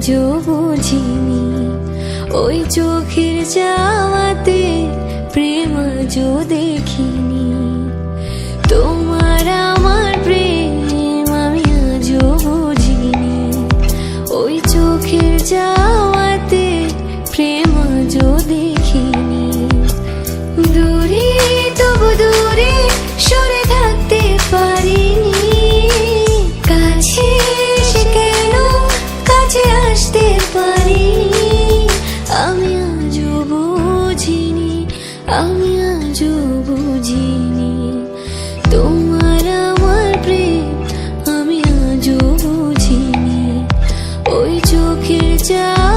আজও বুঝিনি। ওই চোখের যাওয়াতে প্রেম আজও দেখিনি। তোমার আমার প্রেম আমি আজও বুঝিনি। ওই চোখের যাওয়াতে কাছে পারি। আমি আজও বুঝিনি, আমি আজও বুঝিনি। তোমার আমার প্রেম, আমি আজও বুঝিনি। ওই চোখের যাওয়াতে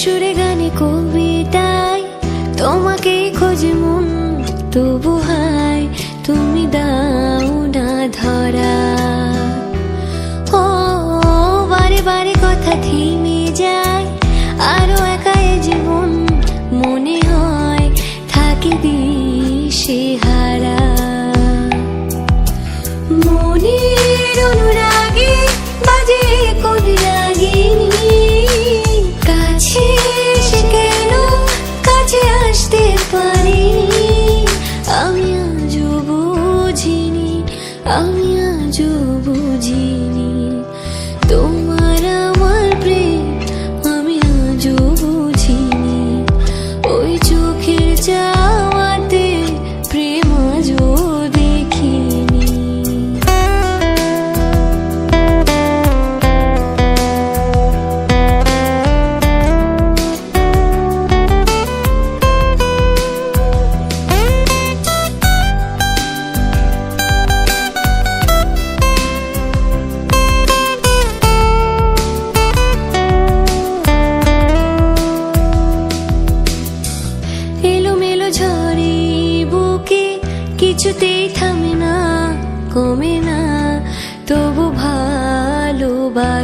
সুরে গানে কবিতায় তোমাকেই খোঁজে মন তবু হায়, তুমি দাও না ধরা। ও, বারে বারে কথা থেমে যায়, আরও একা জীবন মনে হয়, থাকে দিশে হারা মনের অনুরাগে আমি আজও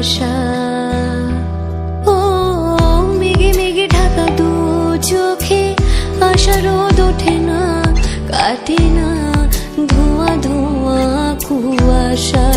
ভালোবাসা। ও মেঘে মেঘে ঢাকা দু চোখে, আশা রোদ ওঠে না, কাটে না, ধোঁয়া ধোঁয়া কুয়াশা।